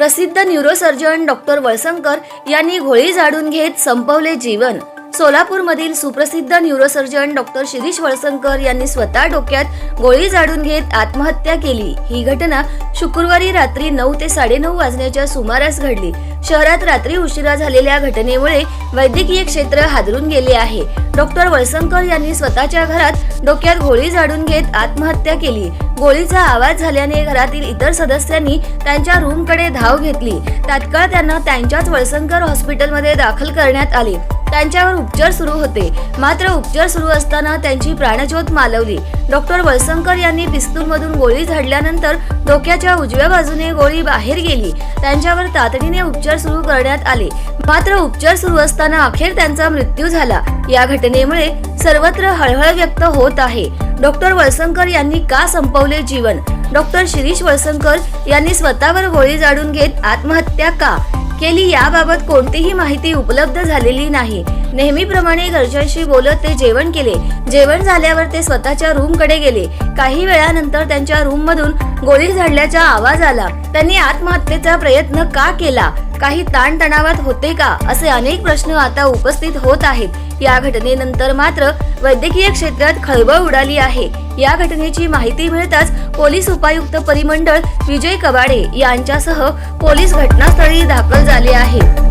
प्रसिद्ध neurosurgeon doctor Walsankar यांनी घोळी झाडून घेत संपवले जीवन. सोलापूरमधील सुप्रसिद्ध न्यूरोसर्जन डॉक्टर शिरीष वळसंकर यांनी स्वतः डोक्यात गोळी जाडून घेत आत्महत्या केली. ही घटना शुक्रवारी रात्री नऊ ते साडेनऊ वाजण्याच्या सुमारास घडली. शहरात रात्री उशिरा झालेल्या घटनेमुळे वैद्यकीय क्षेत्र हादरून गेले आहे. डॉक्टर वळसंकर यांनी स्वतःच्या घरात डोक्यात गोळी जाडून घेत आत्महत्या केली. गोळीचा आवाज झाल्याने घरातील इतर सदस्यांनी त्यांच्या रूमकडे धाव घेतली. तात्काळ त्यांना त्यांच्याच वळसंकर हॉस्पिटलमध्ये दाखल करण्यात आले. त्यांच्यावर उपचार सुरू होते. मात्र उपचार सुरू असताना त्यांची प्राणज्योत मालवली. डॉक्टर वळसंकर यांनी पिस्तूलमधून गोळी झाडल्यानंतर डोक्याच्या उजव्या बाजूने गोळी बाहेर गेली. त्यांच्यावर तातडीने उपचार सुरू करण्यात आले. मात्र उपचार सुरू असताना अखेर त्यांचा मृत्यू झाला. या घटनेमुळे सर्वत्र हळहळ व्यक्त होत आहे. डॉक्टर वळसंकर यांनी का संपवले जीवन? डॉक्टर शिरीष वळसंकर यांनी स्वतःवर गोळी जाडून घेत आत्महत्या का? केली याबाबत कोणतीही माहिती उपलब्ध झालेली नाही. नेहमीप्रमाणे घरच्यांशी बोलत ते जेवण केले. जेवण झाल्यावर ते स्वतःच्या रूमकडे गेले. काही वेळानंतर त्यांच्या रूम मधून गोळी झाडल्याचा आवाज आला. त्यांनी आत्महत्येचा प्रयत्न का केला? काही ताणतणावात होते का? असे अनेक प्रश्न आता उपस्थित होत आहेत. या घटनेनंतर मात्र वैद्यकीय क्षेत्रात खळबळ उडाली आहे. या घटनेची माहिती मिळताच पोलीस उपायुक्त परिमंडळ विजय कबाडे यांच्यासह पोलीस घटनास्थळी दाखल झाले आहेत